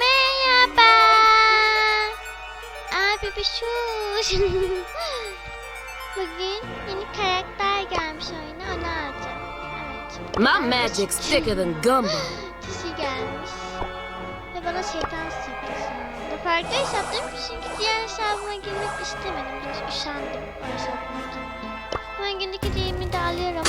Merhaba. Abi bir. Bugün yeni karakter gelmiş oyuna onu alacağım. Evet. My magic's thicker than gumbo. Kişi gelmiş. Ve bana şeytan sonunda. Farklı hesaptayım çünkü diğer hesabıma girmek istemedim. Hiç üşendim o hesabıma girmeye. Ben günlük hediyemi de alıyorum.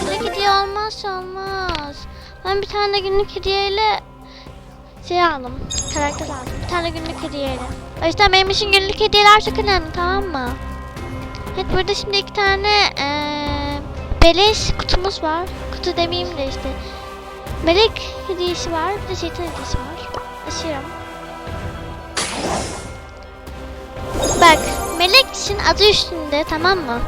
Günlük hediye olmazsa olmaz. Ben bir tane günlük hediyeyle şey aldım. Karakter aldım. Bir tane günlük hediyeyle. O yüzden benim için günlük hediyeler çok önemli tamam mı? Evet burada şimdi iki tane eee beleş kutumuz var. Kutu demeyeyim de işte. Melek hediyesi var. Bir de şeytan hediyesi var. Açıyorum. Bak melek için adı üstünde tamam mı?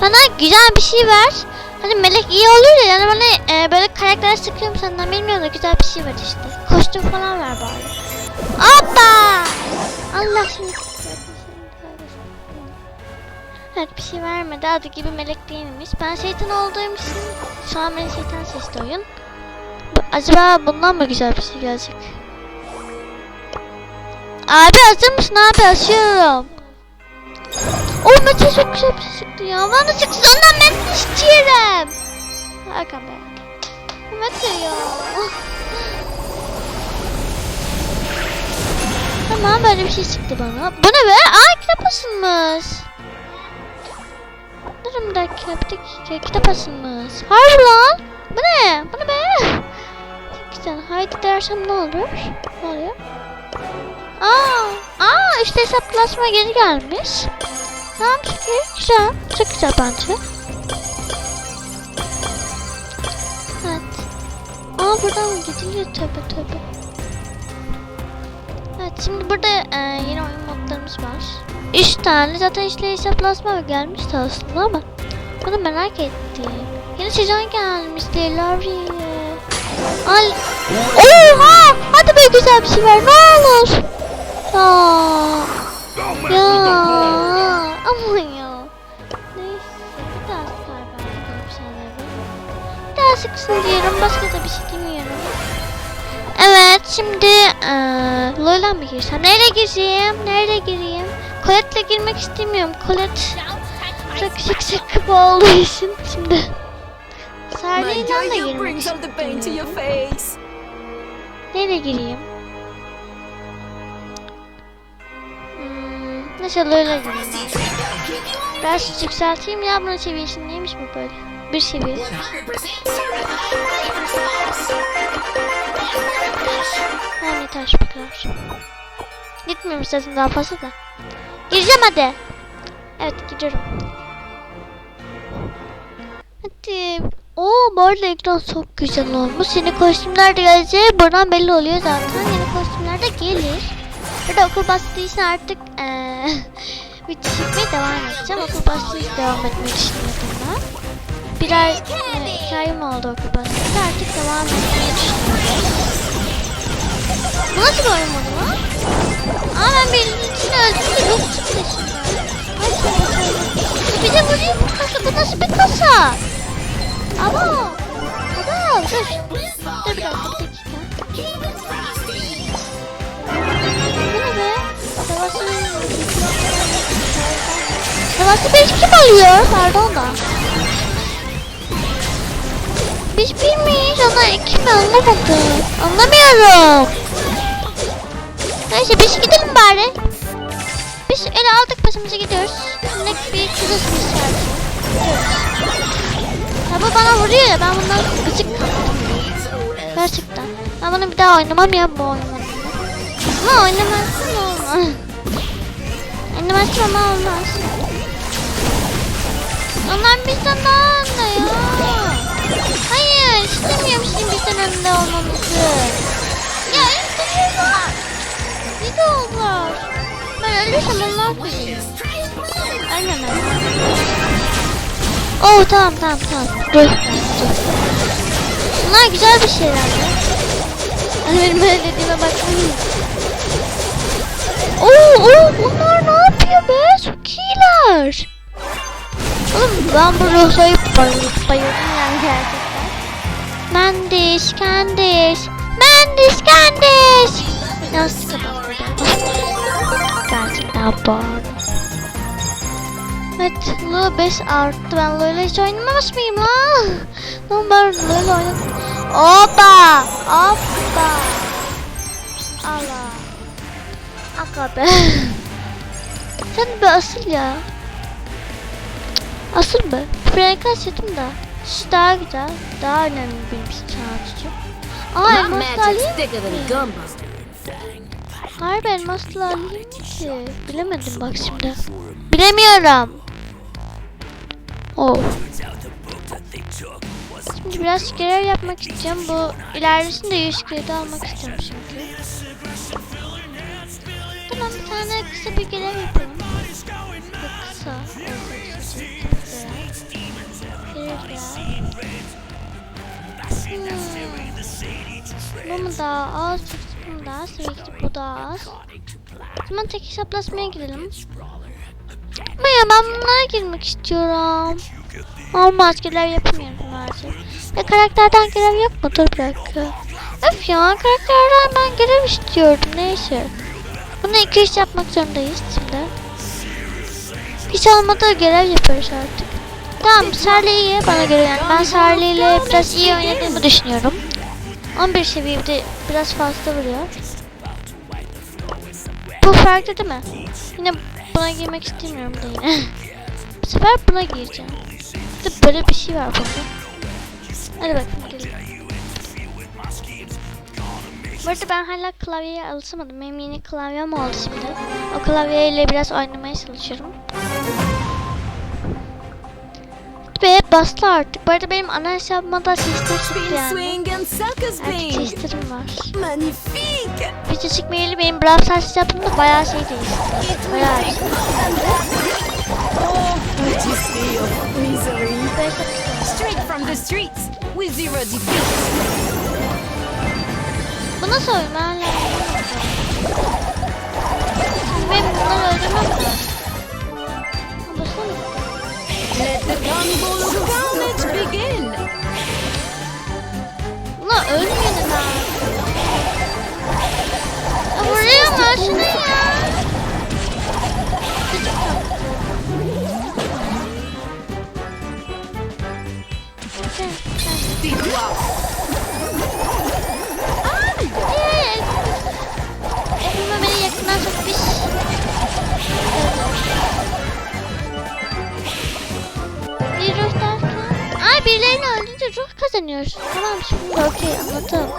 Bana güzel bir şey ver. Hani melek iyi olur ya yani bana e, böyle karakter sıkıyorum senden bilmiyorum da güzel bir şey var işte. Kostüm falan ver bari. Hoppa! Allah şimdi. Evet bir şey vermedi. Adı gibi melek değilmiş. Ben şeytan olduğum için şu an beni şeytan seçti oyun. Acaba bundan mı güzel bir şey gelecek? Abi hazır mısın abi? Açıyorum. O Mete çok güzel bir şey çıktı ya. Bana çıksın ondan ben istiyorum. Hakan be. Mete ya. Tamam böyle bir şey çıktı bana. Bu ne be? Aa kitap asılmış. Durun bir dakika bir dakika kitap asılmış. Harbi lan. Bu ne? Bu ne be? Çok. Haydi dersem ne olur? Ne oluyor? Aa, aa işte hesaplaşma geri gelmiş. Tamam iyi. Güzel. Çok güzel bence. Evet. Aa buradan gidiliyor? Tövbe tövbe. Şimdi burada e, yeni oyun modlarımız var. Üç tane zaten işte hesaplaşma gelmişti aslında ama bunu merak ettim. Yeni sezon gelmiş Larry. Al. Oha! Hadi böyle güzel bir şey ver ne olur. Aa. Ya ama ya. Neyse bir daha sıkar ben. Bir daha sıksın diyorum başka da bir şey demiyorum. Evet şimdi eee Lola mı girsem? Nereye gireyim? Nereye gireyim? Colette'le girmek istemiyorum. Colette çok yüksek kıpa olduğu için şimdi. Sarıyla da girmek istemiyorum. Nereye gireyim? Hmm, neyse Lola gireyim. Biraz yükselteyim ya bunun seviyesi neymiş bu böyle? Bir seviye. Bu kadar. Gitmiyorum zaten daha fazla da. Gireceğim hadi. Evet gidiyorum. Hadi. Oo bu arada ekran çok güzel olmuş. Yeni kostümler de gelecek. Buradan belli oluyor zaten. Yeni kostümler de gelir. Burada okul bastığı için artık eee bir çekmeye devam edeceğim. Okul bastığı için devam etmeyi düşünüyordum ben. Birer e, iki ayım oldu okul bastığı. Artık devam etmeyi düşünüyorum. Bu nasıl bir oyun modu lan? Aa ben birincisini öldüm de yok çıktı şimdi. Bir de vurayım bu kasa. Bu nasıl bir kasa? Ama. Ama dur. Dur bir dakika bir dakika. Bu ne be? Savaşı... Savaşı bir kim alıyor? Pardon da. Biz bilmeyiz ona kim anlamadım. Anlamıyorum. Neyse biz gidelim bari. Biz ele aldık başımıza gidiyoruz. Şimdi bir kızız biz. Ya bu bana vuruyor ya ben bundan gıcık kaptım. Gerçekten. Ben bunu bir daha oynamam ya bu oyunu. Ama oynamazsın olmaz. Oynamazsın ama olmaz. Onlar bizden daha önde ya. Hayır istemiyorum şimdi önde olmamızı. Ya istemiyorlar. Gidiyorlar. Ben ölürsem onlar kızıyor. Ölmemem. Oo tamam tamam tamam. Dur. Bunlar güzel bir şeyler ya. Hani benim öyle dediğime bakmayın. Oo, oo bunlar ne yapıyor be? Çok iyiler. Oğlum ben bu ruhsayı bayılıp yani gerçekten. Mendiş, Candiş, Mendiş, Candiş. Ya ya bu arada. Evet, Lu 5 arttı. Ben Lu'yla hiç oynamamış mıyım lan? Lan ben Lu'yla oynadım. Hoppa! Hoppa! Allah. Aga be. Sen bir asıl ya. Asıl be. Frekans yedim da. Şu daha güzel. Daha önemli için çağrıcı. Aa elmaslı alayım mı? ben elmaslı alayım ki. Bilemedim bak şimdi. Bilemiyorum. Oh. Şimdi biraz görev yapmak istiyorum. Bu ilerisinde 100 kredi almak istiyorum çünkü. Tamam bir tane kısa bir görev yapalım. Bu kısa. Hmm. Bu mu daha az? Bu? Tabii ki de bu daha az. O zaman tek hesaplaşmaya girelim. Ama ya ben bunlara girmek istiyorum. Olmaz görev yapamıyorum maalesef. Ya karakterden görev yok mu? Dur dakika. Öf ya karakterden ben görev istiyordum. Neyse. Bunu iki iş yapmak zorundayız şimdi. Hiç olmadı görev yaparız artık. Tamam Sarli iyi bana göre yani. Ben Sarli ile biraz iyi oynadığımı düşünüyorum. 11 seviyede biraz fazla vuruyor. Bu farklı değil mi? Yine buna girmek istemiyorum da yine. Bu sefer buna gireceğim. Bir böyle bir şey var bunda. Hadi bakalım gelin. Bu arada ben hala klavyeye alışamadım. Benim yeni klavyem oldu şimdi. O klavyeyle biraz oynamaya çalışıyorum. Ve bastı artık. Bu arada benim ana hesabıma da sister çıktı yani. Artık spin. sister'ım var. Magnifique. Video çıkmayalı benim Brawl Stars hesabımda bayağı şey değişti. Bayağı şey. Oh. Straight from the streets with zero. Bu nasıl oyun? Ben hala anlamadım. Benim Ay birilerini öldürünce ruh kazanıyoruz. Tamam şimdi okey anladım.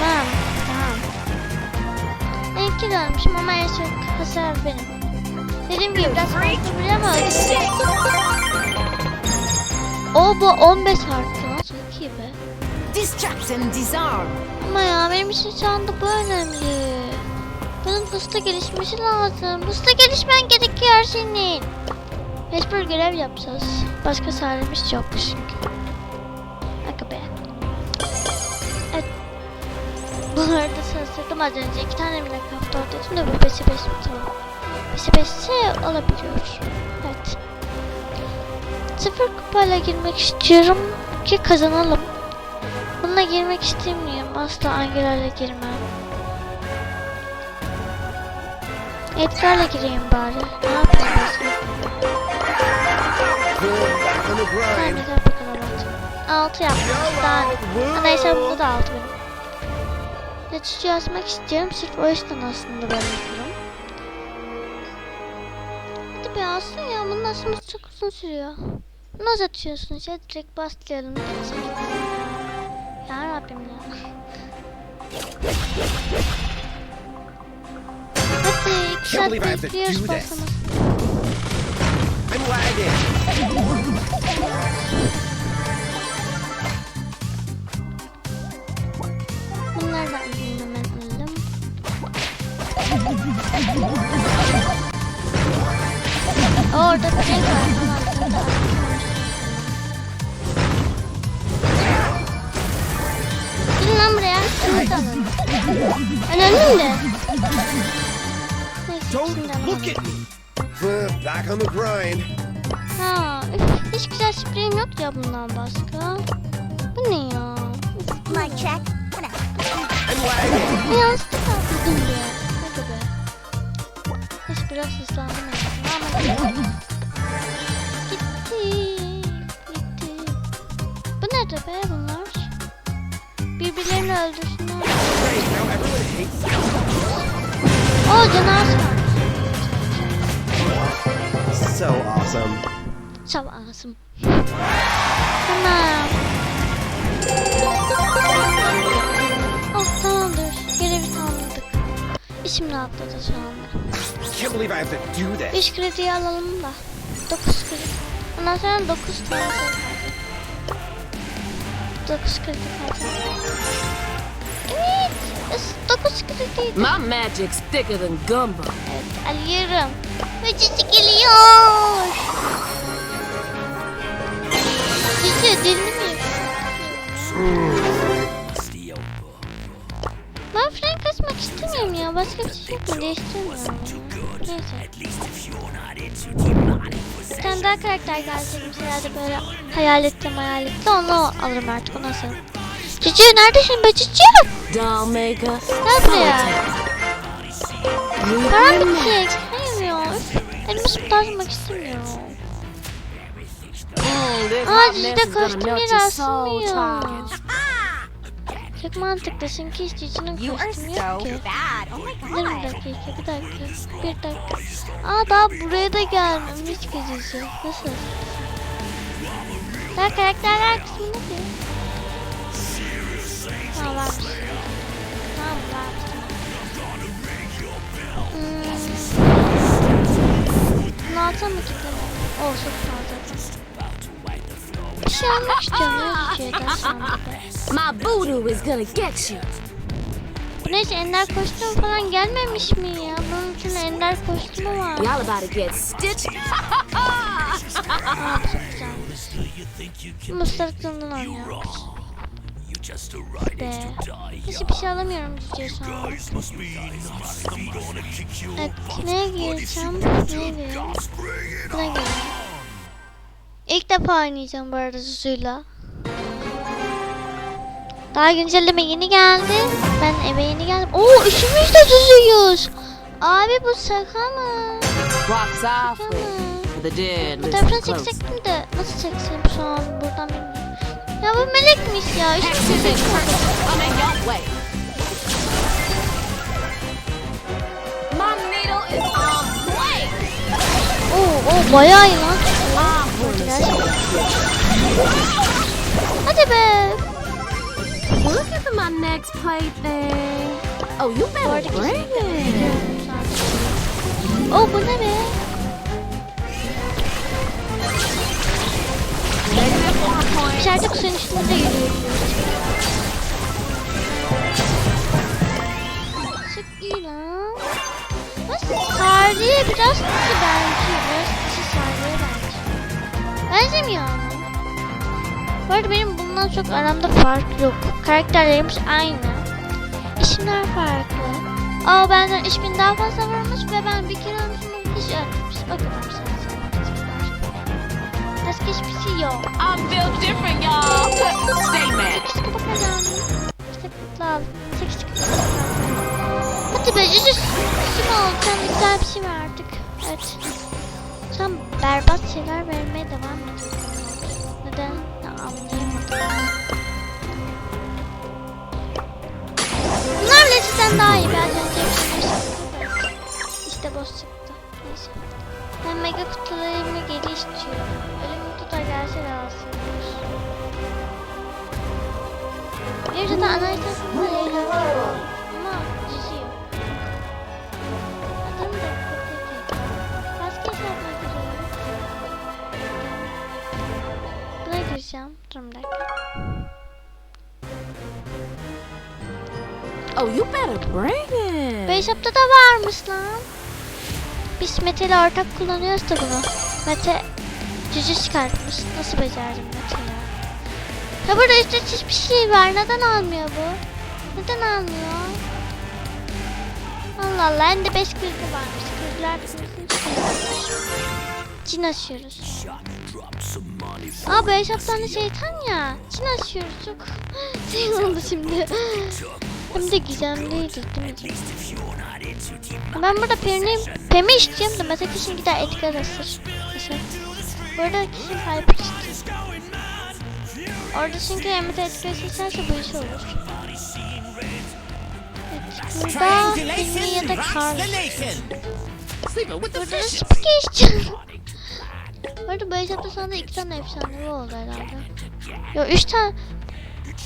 Tamam tamam. Ben iki de ölmüşüm ama en çok hasar benim. Dediğim gibi biraz fazla vuruyor ama. O bu 15 arttı lan çok iyi be. Distract and disarm. Ama ya benim için şu anda bu önemli. Bunun hızlı gelişmesi lazım. Hızlı gelişmen gerekiyor senin. Mecbur görev yapacağız. Başka çaremiz yok çünkü. Aga be. Evet. Bu arada şaşırdım az önce. iki tane kapta dedim de bu 5'e 5 mi tamam. 5'e 5'e alabiliyor. Evet. Sıfır kupayla girmek istiyorum ki kazanalım. Bununla girmek istemiyorum. Asla Angelar'la girmem. Edgar'la gireyim bari. Ne yapayım başka? Yeter bu kadar oldu. 6 yapmış. Daha ne? Ana hesabımda da 6 benim. Geçici yazmak istiyorum. Sırf o yüzden aslında ben yapıyorum. Hadi be alsın ya. Bunun asılması çok uzun sürüyor. Bunu uzatıyorsunuz ya. Direkt başlayalım. Ya Rabbim ya. Hadi iki Can't believe I'm lagging. Bunları da alayım hemen alalım. Orada bir şey var. Lan buraya. Da alalım. Önemli mi? Neyse şimdi alalım. Back on the grind. Ha, üf, hiç güzel spreyim yok ya bundan başka. Bu ne ya? Üf, bu ne? I'm lagging. Ya atladım ya. Hadi be. biraz hızlandım azından ama gitti. Gitti. Bu nedir be bunlar? Birbirlerini öldürsünler. Great, now So awesome. Çok ağzım. Tamam. Oh tamamdır. Görevi tamamladık. İşim rahatladı şu anda. Can't believe I have to do this. İş krediyi alalım da. 9 kredi. Ondan sonra 9 tane şey kaldı. 9 kredi kaldı. Evet. 9 krediydi. My magic's thicker than gumbo. Evet alıyorum. Cici geliyor. Cici dilini mi Ben fren kasmak istemiyorum ya. Başka bir şey? Değiştirmiyorum. Neyse. Bir tane daha karakter gelecekmiş herhalde böyle hayalette hayalette onu alırım artık o nasıl? Cici neredesin be Cici? Doll maker. Gel buraya. Param bitecek. Hayır ya. Elimi sıkıntı istemiyorum. This Aa hot Cici mess de is gonna kostüm melt yeri your soul, asmıyor. Çok mantıklı çünkü hiç are kostümü yok so ki. bad. Oh my Dur bir god. dakika, bir dakika, bir dakika. Aa daha buraya da gelmemiş ki Cici. Nasıl? Daha karakterler kısmında ki. Tamam varmış. Tamam. Bunu alsam mı kitlemem? Oo çok fazla. Bir şey almak istiyorum ya şu anda. My voodoo is gonna get you. Neyse ender kostüm falan gelmemiş mi ya? Bunun için ender kostümü var. Y'all about to get stitched. Aa çok güzelmiş. Mısırıklığından oynuyormuş. Be. Hiç bir şey alamıyorum an. Evet, neye gireceğim? Neye gireyim? Buna gireyim. İlk defa oynayacağım bu arada Zuzu'yla. Daha güncelleme yeni geldi. Ben eve yeni geldim. Oo üçümüz de Zuzu'yuz. Abi bu şaka mı? Şaka mı? Fotoğrafını çekecektim de nasıl çeksem şu an buradan bilmiyorum. Ya bu melekmiş ya. On point. Oo, oo bayağı iyi lan. Hadi be. Look at my next plaything. Oh, you better bring it. Oo bu ne be? İçeride kuşun üstünde yürüyor. Çok iyi lan. Nasıl? Sarıya biraz kısa bence. Biraz kısa sarıya bence. Benzemiyor ama. Bu arada benim bundan çok aramda fark yok. Karakterlerimiz aynı. İsimler farklı. Aa benden 3000 daha fazla varmış ve ben bir kere olmuşum hiç ölmemiş. Kadar sadece. Başka hiçbir şey yok. I'm built different, y'all. Stay mad. Sekiz kupa kazandım. Hadi be cücüs. Kim oldu? Sen de güzel bir şey ver artık. Evet. Sen berbat şeyler vermeye devam ediyorsun. Neden? Ya, anlayamadım. Bunlar bile sizden daha iyi. Ben hepsini İşte boss çıktı. Neyse. Ben mega kutularımı. Öyle bir kutu da gelse alsınlar. Bir de ana haritasında eğlenceli var. Ama cici yok. Adam da. Başka şey yapmak üzere. Buna gireceğim. Dur bir dakika. Oh, you better bring it. Beyshop'ta da varmış lan. Biz Mete ortak kullanıyoruz da bunu. Mete cücü çıkartmış. Nasıl becerdim Mete ya? Ya burada üstte hiçbir şey var. Neden almıyor bu? Neden almıyor? Allah Allah. En de 5 kırkı varmış. Kırklar kırkını çıkartmış. Cin açıyoruz. Aa Beyshop'tan da şeytan ya. Cin açıyoruz. Çok şey oldu şimdi. Hem de gizemliydi değil mi? Ben burada Pem'i, Pem'i istiyorum da mesela kişinin gider Edgar asır. Mesela. Burada kişi Hyper istiyor. Orada çünkü Emmet Edgar seçerse bu iş olur. Burada Pem'i ya da Carl. Burada. Spike istiyorum. Bu arada bu hesapta sonra iki tane efsanevi oldu herhalde. Yo üç tane.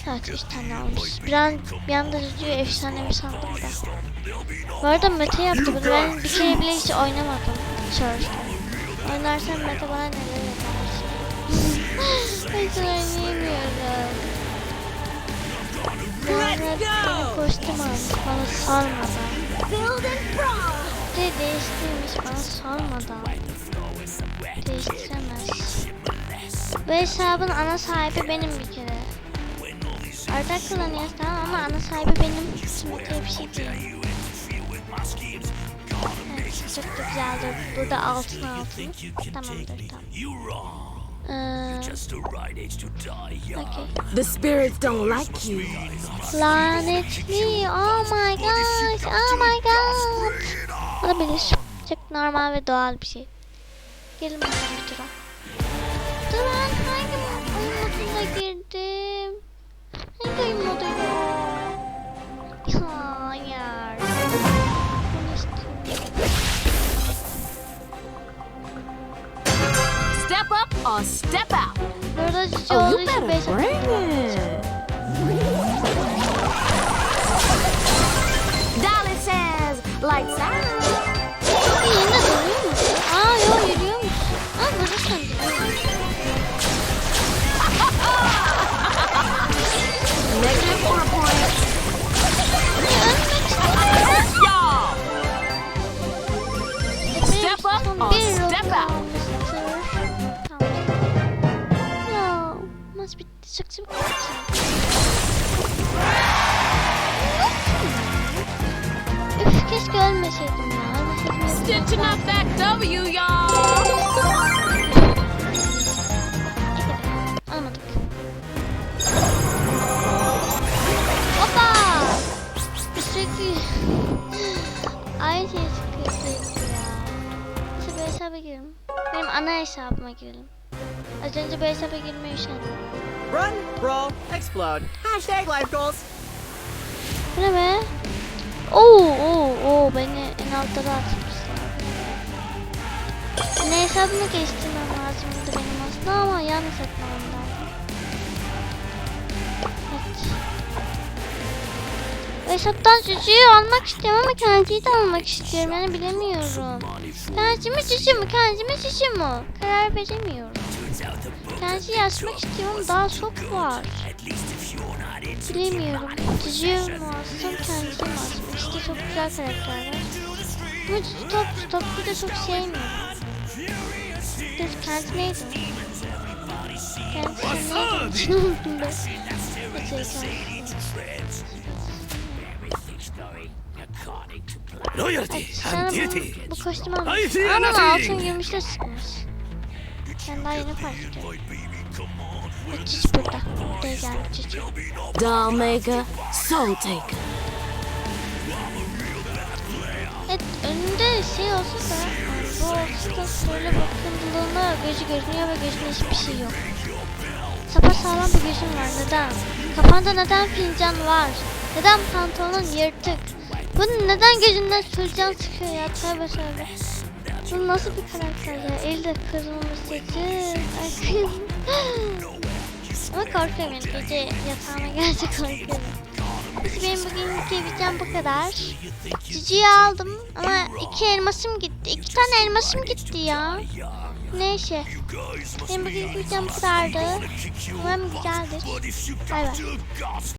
Evet üç tane almış. Bir an bir anda Cücü'yü efsanevi sandım da. Bu arada Mete yaptı bunu. Ben bir kere bile hiç oynamadım. Surf'ta. Oynarsan Mete bana neler yaparsın. hiç oynayamıyorum. Beni kostüm almış bana sormadan. De değiştirmiş bana sormadan. Değiştiremez. Bu hesabın ana sahibi benim bir kere. Arda kullanıyoruz tamam ama ana sahibi benim. Bir şey değil. Evet, çok da güzeldir. Burada altın altın. Tamamdır tamam. Ee, okay. The spirits don't like you. Lanetli. Oh my gosh. Oh my god. Olabilir. Çok normal ve doğal bir şey. Gelin bakalım bir tura. Dur Step up or step out. Burada cici Oh, olduğu you için better beş bring atıyor. it. Stitching up that W, y'all. Almadık. Hoppa! Şey çıkıyor sürekli ya. Neyse bir hesaba girelim. Benim ana hesabıma girelim. Az önce bir hesaba girmeyi üşendim. Run, brawl, explode. Hashtag life goals. Bu ne be? Oo, oo, oo beni en altlara atmışlar. Ne hesabını geliştirmem lazımdı benim aslında ama yanlış etmem lazım. Evet. Hesaptan cücüğü almak istiyorum ama kendiyi de almak istiyorum. Yani bilemiyorum. Kendici mi cücü mü? Kendici mi cücü mü? Karar veremiyorum. Kendiyi açmak istiyorum daha çok var. Bilemiyorum. Cücü mü alsam kendisi mi alsam? De çok güzel karakterler. Ama Cücü top, topu da çok sevmiyorum. Dur kendi neydi? Unuttum ben. Neyse, Loyalty and bu, duty. bu kostümü almış. Ama altın gümüşle sıkmış. Ben daha yeni fark ediyorum. Cücü burada. Buraya geldi Cücü. Doll maker, soul taker. Evet önünde şey olsa da bu da böyle bakıldığında gözü görünüyor ve gözünde hiçbir şey yok. Sapa sağlam bir gözün var neden? Kafanda neden fincan var? Neden pantolonun yırtık? Bunun neden gözünden sürcan çıkıyor ya tövbe tövbe. Bu nasıl bir karakter ya? Elde kırılmış saçı. Ay kız. Ama korkuyorum yani gece yatağıma gelse korkuyorum. Benim bugünkü videom bu kadar. Cici'yi aldım ama iki elmasım gitti. İki tane elmasım gitti ya. Neyse. Benim bugünkü videom bu kadardı. Umarım güzeldir. Bay bay.